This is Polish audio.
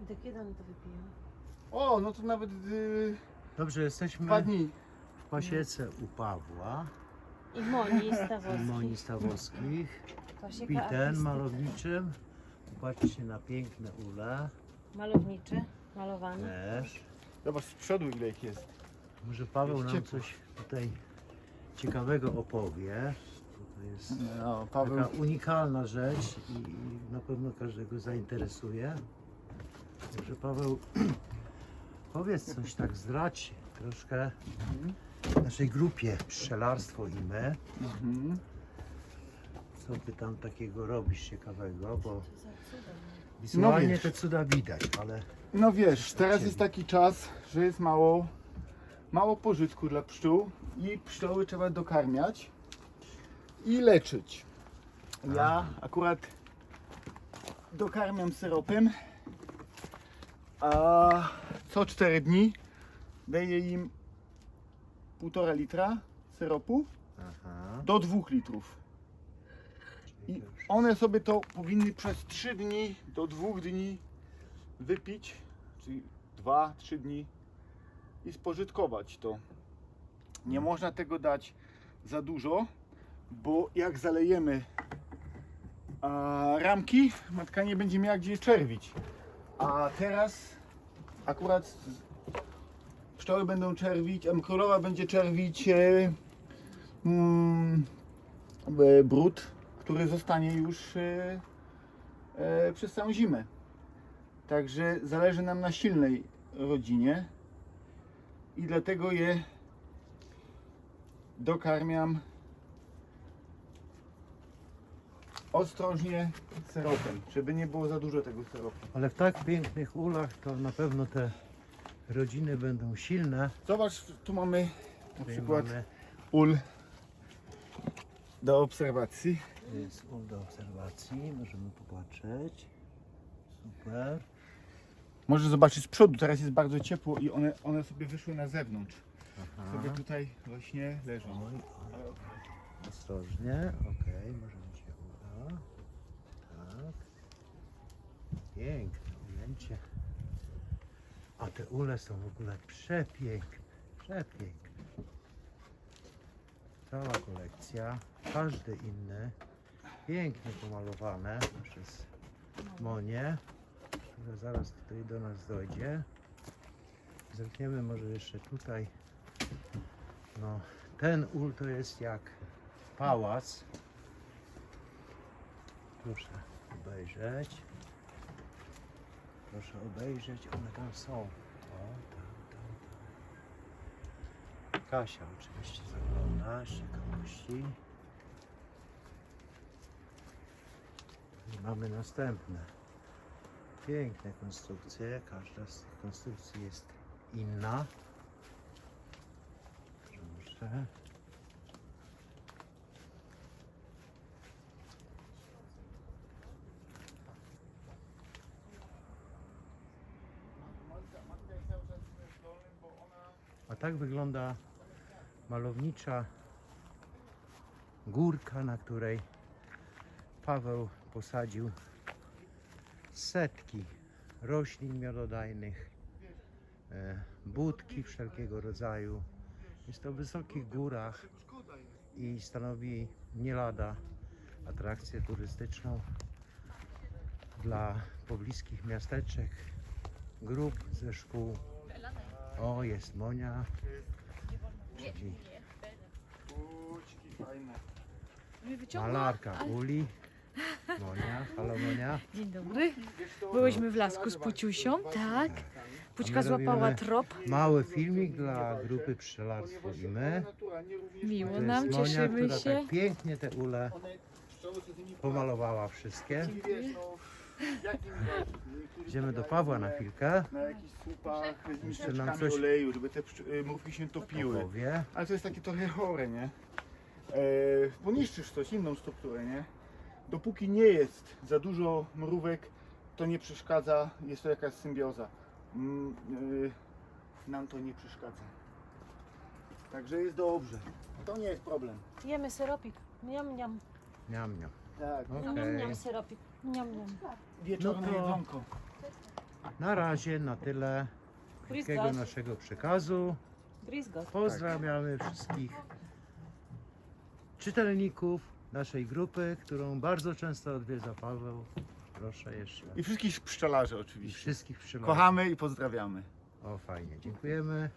I do kiedy one to wypiją? O, no to nawet yy, Dobrze, jesteśmy dwa dni. w pasiece u Pawła, I Moni u Stawowski. Moni Stawowskich, Pasieka piten malowniczym. Popatrzcie na piękne ule Malownicze, malowane. też. Zobacz z przodu ile ich jest. Może Paweł Jest nam ciepło. coś tutaj ciekawego opowie. To jest No, Paweł. taka unikalna rzecz i i na pewno każdego zainteresuje. Także Paweł, powiedz coś tak, zdradź troszkę naszej grupie Pszczelarstwo i my. Mhm. Co ty tam takiego robisz ciekawego, bo cudem. wizualnie wiesz. te cuda widać, ale No wiesz, teraz jest taki czas, że jest mało, mało pożytku dla pszczół i pszczoły trzeba dokarmiać i leczyć. Ja akurat dokarmiam syropem, a co 4 dni daję im 1,5 litra syropu aha, do 2 litrów. I one sobie to powinny przez 3 dni do 2 dni wypić, czyli 2-3 dni i spożytkować to. Nie można tego dać za dużo, bo jak zalejemy a, ramki, matka nie będzie miała gdzie czerwić. A teraz akurat pszczoły będą czerwić, królowa będzie czerwić e, mm, brud, który zostanie już e, e, przez całą zimę. Także zależy nam na silnej rodzinie i dlatego je dokarmiam ostrożnie syropem, żeby nie było za dużo tego syropu. Ale w tak pięknych ulach to na pewno te rodziny będą silne. Zobacz, tu mamy na Tutaj przykład mamy, ul do obserwacji. to jest ul do obserwacji, możemy popatrzeć. Super. Możesz zobaczyć z przodu, teraz jest bardzo ciepło i one, one sobie wyszły na zewnątrz. Aha. Sobie tutaj właśnie leżą. Oj, oj, ostrożnie, okej, może mi się uda. Tak. Piękne ujęcie. A te ule są w ogóle przepiękne, przepiękne. Cała kolekcja, każdy inny, pięknie pomalowane przez Monię, która zaraz tutaj do nas dojdzie. Zerkniemy może jeszcze tutaj. No, ten ul to jest jak pałac. Proszę obejrzeć. Proszę obejrzeć, one tam są. O, tam, tam, tam. Kasia oczywiście zagląda z ciekawości. I mamy następne. Piękne konstrukcje. Każda z tych konstrukcji jest inna. Proszę. Tak wygląda malownicza górka, na której Paweł posadził setki roślin miododajnych, e, budki wszelkiego rodzaju. Jest to w wysokich górach i stanowi nie lada atrakcję turystyczną dla pobliskich miasteczek, grup ze szkół. O, jest Monia, czyli Bućki fajne. malarka Uli. Monia, halo Monia. Dzień dobry. Byłyśmy w lasku z Puciusią, tak. Pućka my złapała trop. Mały filmik dla grupy Pszczelarstwo i my. Miło To nam, jest Monia, cieszymy która się. tak pięknie te ule pomalowała wszystkie. Wiesz, no, jak im Idziemy do Pawła na chwilkę. Na jakichś słupach z miseczkami coś- oleju, żeby te pszcz- y, mrówki się topiły. Opowie. Ale to jest takie trochę chore, nie? E, bo niszczysz coś, inną strukturę, nie? Dopóki nie jest za dużo mrówek, to nie przeszkadza, jest to jakaś symbioza. Mm, y, nam to nie przeszkadza. Także jest dobrze. To nie jest problem. Jemy syropik. Niam, niam. Niam, niam. Tak. Okej. Niam, niam syropik. Niam, niam. Wieczorne No to- jedzonko. Na razie na tyle krótkiego naszego przekazu. Pozdrawiamy wszystkich czytelników naszej grupy, którą bardzo często odwiedza Paweł. Proszę jeszcze. I wszystkich pszczelarzy I oczywiście. wszystkich pszczelarzy. Kochamy i pozdrawiamy. O, fajnie. Dziękujemy.